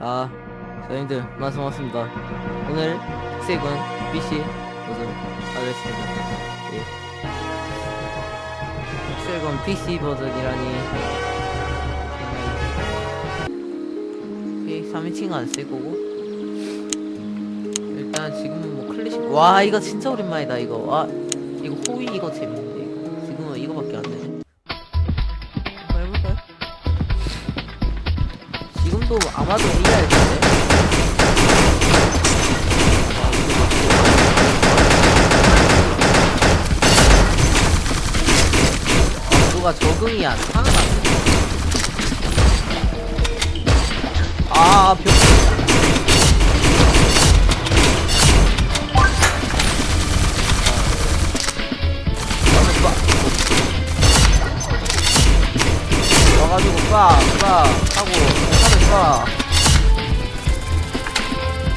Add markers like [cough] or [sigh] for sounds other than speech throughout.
아, 저님들 만성 왔습니다. 오늘 특색은 PC 버전 하겠습니다. 예. 특색은 PC 버전이라니. 오케이, 3인칭 안쓸 거고. 일단 지금은 뭐 클래식. 와, 이거 진짜 오랜만이다, 이거. 와, 지금도 아마도 AR 텐데. 아, 누가 적응이 안 하는 안 돼. 아, 벽. 와가지고 빡, 빡 하고 빡.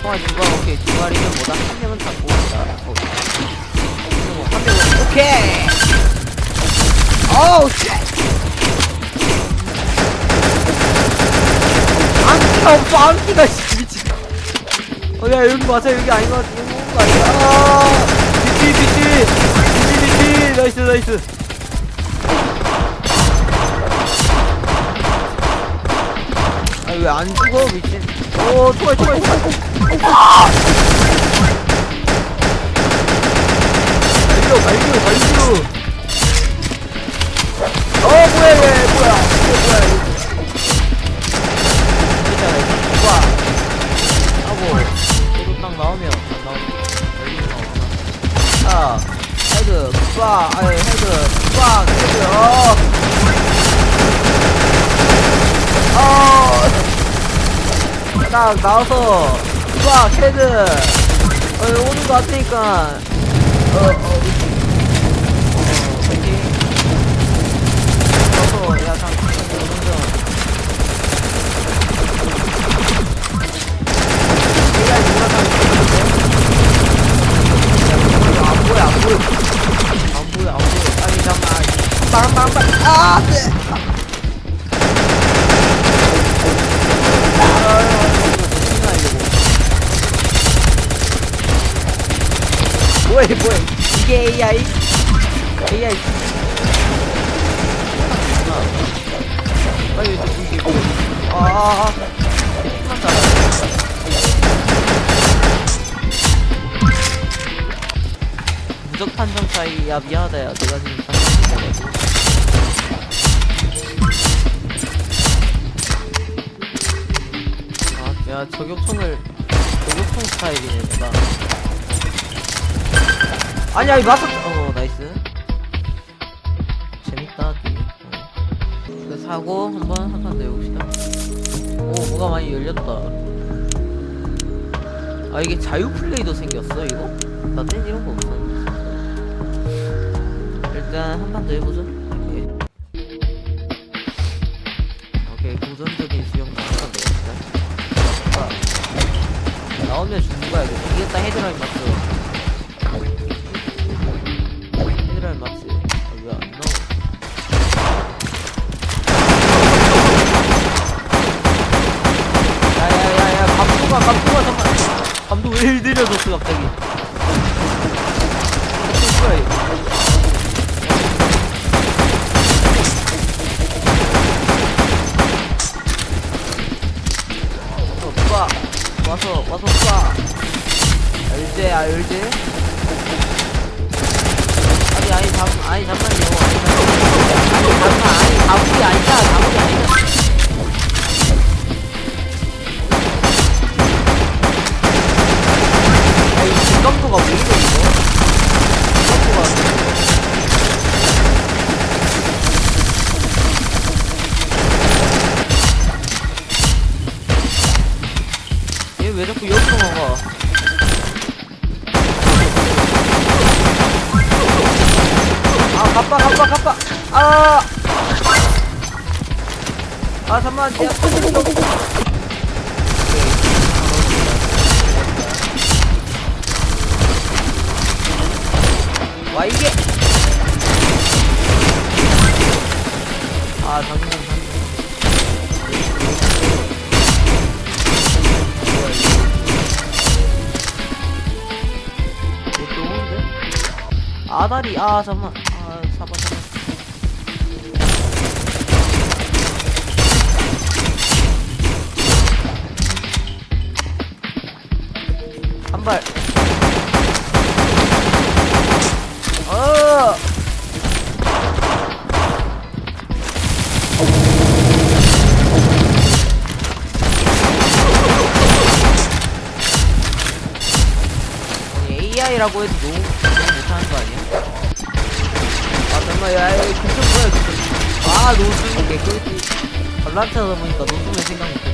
총알 두 발, 오케이. 두 발이면 뭐다? 한 명은 잡고 있다. 어. 그리고 한 명은, 오케이! 어우, 없어, 안기가, 씨, 미친. 어, 야, 여기 맞아, 여기 아닌 것 같아. 여기 오는 거 아니야? 아, 비치, 비치! 비치, 비치! 나이스, 나이스. 아, 왜안 죽어, 미친. 오, 초월, 초월, 초월. 발교, 발교, 발교. 어, 딱 나와서 빡 헤드. 어 오는 거 같으니까. 어 어 어, 나와서 약간 오는 점 AI 돌아가는 안 보여 안 보여. 안 보여 안 보여. 아니 잠깐만 빵빵빵 아 네. 뭐야 이게 뭐야 이게 AI AI 빨리 이게 아. 무적 판정 차이 야. 미안하다 야. 내가 지금 판정 아야 저격총을 저격총 스타일이네 내가 아니야 이 마스 어 나이스. 재밌다 게임 어. 그 사고 한번 한판더 해봅시다. 오 뭐가 많이 열렸다. 아 이게 자유 플레이도 생겼어 이거? 나땐 이런 거 없었는데. 일단 한 판 더 해보죠 왜 일들여줬어 갑자기 뭐야 갑바 갑바 아아 아, 잠만 야 어, 어, 어, 와, 이게! 아, 당근, 당근. 아다리, 아, 잠만. 한발. 어 AI라고 해도 너무, 너무 못하는 거 아니야? 아 잠깐만 야 이거 근처 뭐야 근처 아 노수는 개꿀지 발란트하다 보니까 노수는 생각 못했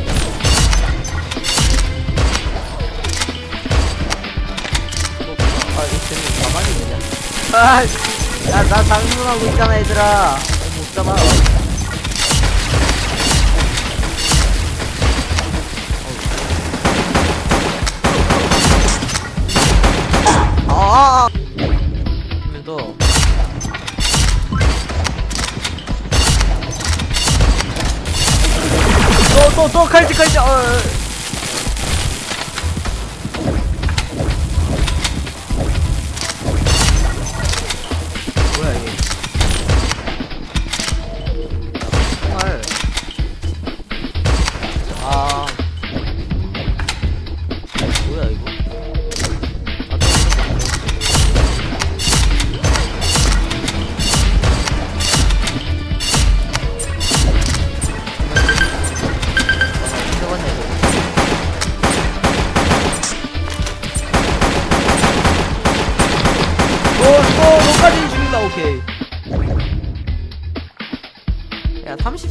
있냐 아야나 장문하고 있잖아 얘들아. 못 잡아. 아 그래도 또 또 또 칼지 칼지 어,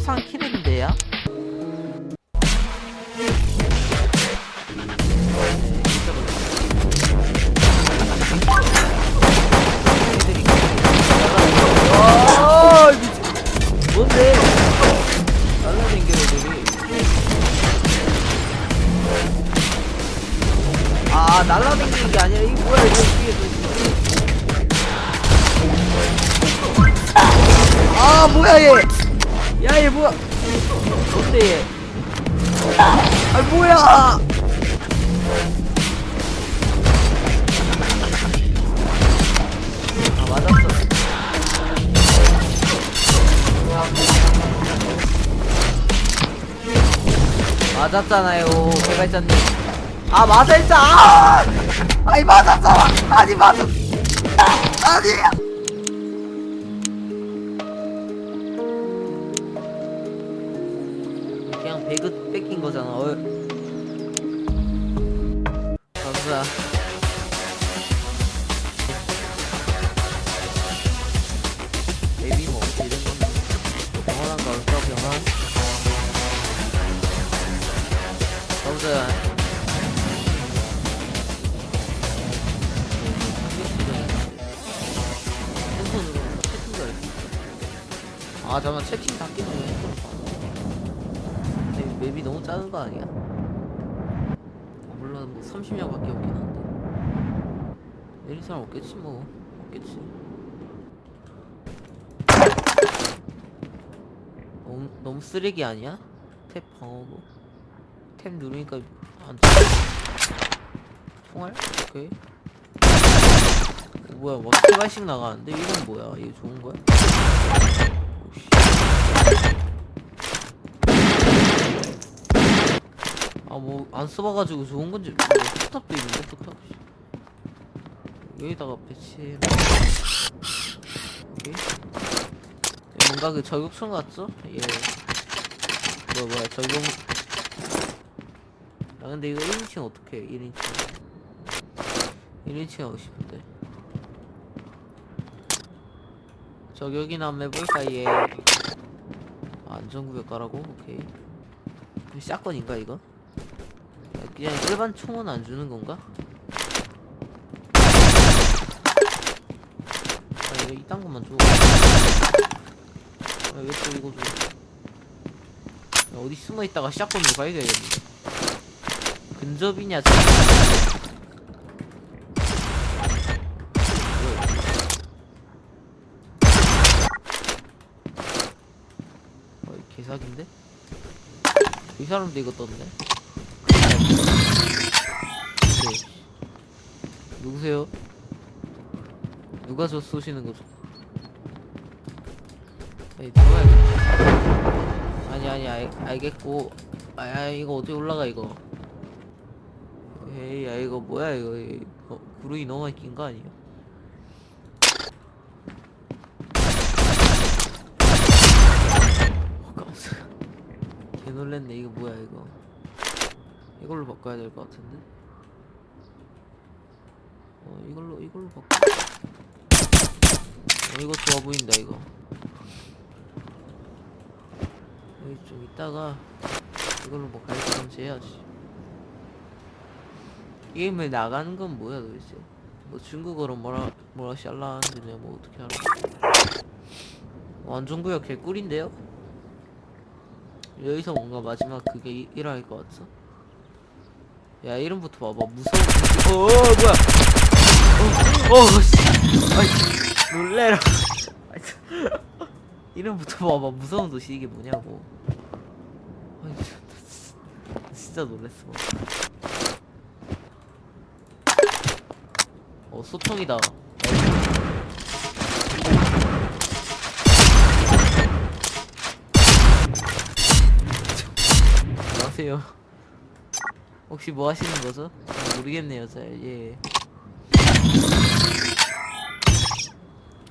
야, 맞았잖아요 개발자님 아 했잖아 아! 아니 맞았잖아 아니 맞았 아니야 그냥 배그 뺏긴 거잖아 어. 감사 데뷔 뭐된 건데 거 없어 병원 감사 핸드폰으로 채팅도 할수 있어. 아 잠깐 채팅 다 봐. 맵- 맵이 너무 작은 거 아니야? 어, 물론 뭐 30명 밖에 없긴 한데 내릴 사람 없겠지 뭐 없겠지 너무, 너무 쓰레기 아니야? 탭 방어구 탭 누르니까 안 돼. 총알? 오케이 어, 뭐야 뭐 세발씩 나가는데 이건 뭐야 이거 좋은 거야? 오씨. 아 뭐 안 써봐가지고 좋은 건지 뭐 포탑도 있는데 포탑 여기다가 배치 여기 뭔가 그 저격총 같죠? 예 뭐야 뭐야 저격 아 근데 이거 1인칭 어떻게 해 1인칭 1인칭 하고 싶은데 저격이나 한번 해볼까 얘 안전구역 가라고? 오케이 샷건인가 이거? 야, 그냥 일반 총은 안 주는 건가? 아 이거 이딴 것만 줘. 아, 왜또 이거 줘? 야, 어디 숨어 있다가 샷건으로 가야겠는데. 근접이냐? 지금? 뭐야? 어, 이 개사기인데? 이 사람도 이거 떴네. 네. 누구세요? 누가 저 쏘시는 거죠? 에이 들어가야겠다 아니 아니 알, 알겠고 아, 아 이거 어디 올라가 이거 에이 야 이거 뭐야 이거. 이- 어, 구름이 너무 많이 낀 거 아니야? 어 깜짝이야. 개 놀랬네. 이거 뭐야 이거. 이걸로 바꿔야 될 것 같은데? 어 이걸로 이걸로 바꿔. 어 이거 좋아 보인다 이거. 여기 좀 이따가 이걸로 뭐 갈지 해야지 게임을 나가는 건 뭐야 도대체 뭐 중국어로 뭐라 뭐라 샬라 하는데 내가 뭐 어떻게 알아 완전구역 개꿀인데요? 여기서 뭔가 마지막 그게 이- 일어날 것 같죠? 야 이름부터 봐봐 무서운 어, 어 뭐야 어, 어, 씨. 아이, 놀래라. [laughs] 이름부터 봐봐. 무서운 도시 이게 뭐냐고. 아이, 진짜 놀랬어. 어, 소통이다. 안녕하세요. 혹시 뭐 하시는 거죠? 잘 모르겠네요, 잘. 예.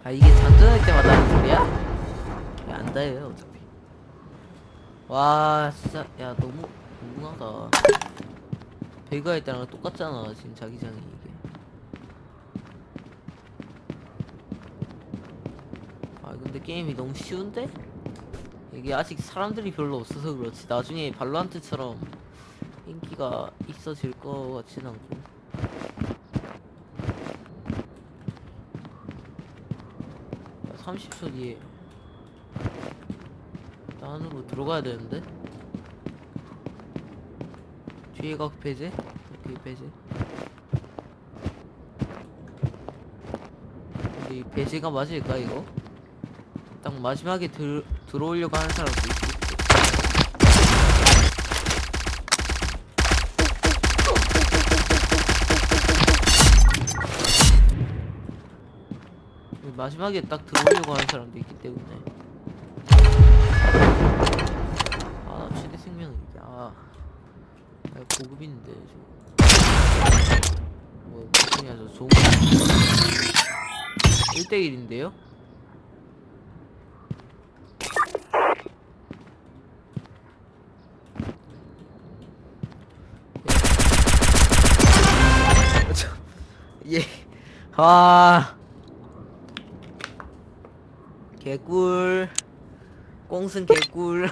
아 이게 장전할 때마다 하는 소리야? 야, 안 닿아요 어차피 와 진짜 야 너무 너무하다 배그 할 때랑 똑같잖아 지금 자기장이 이게 아 근데 게임이 너무 쉬운데? 이게 아직 사람들이 별로 없어서 그렇지 나중에 발로한테처럼 인기가 있어질 것 같진 않고 30초 뒤에 나 안으로 들어가야 되는데 뒤에가 배제? 오케이 배제 근데 이 배제가 맞을까 이거? 딱 마지막에 들, 들어오려고 하는 사람도 있고 마지막에 딱 들어오려고 하는 사람도 있기 때문에. 아 최대 생명이게 아, 아 고급인데 저 뭐, 소리야 저 좋은 1대1인데요? 아. 개꿀. 꽁승 개꿀.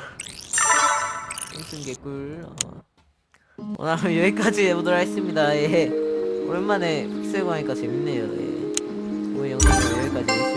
꽁승 개꿀. 어. 오늘 여기까지 해보도록 하겠습니다. 예. 오랜만에 픽셀고 하니까 재밌네요. 예. 오늘 영상은 여기까지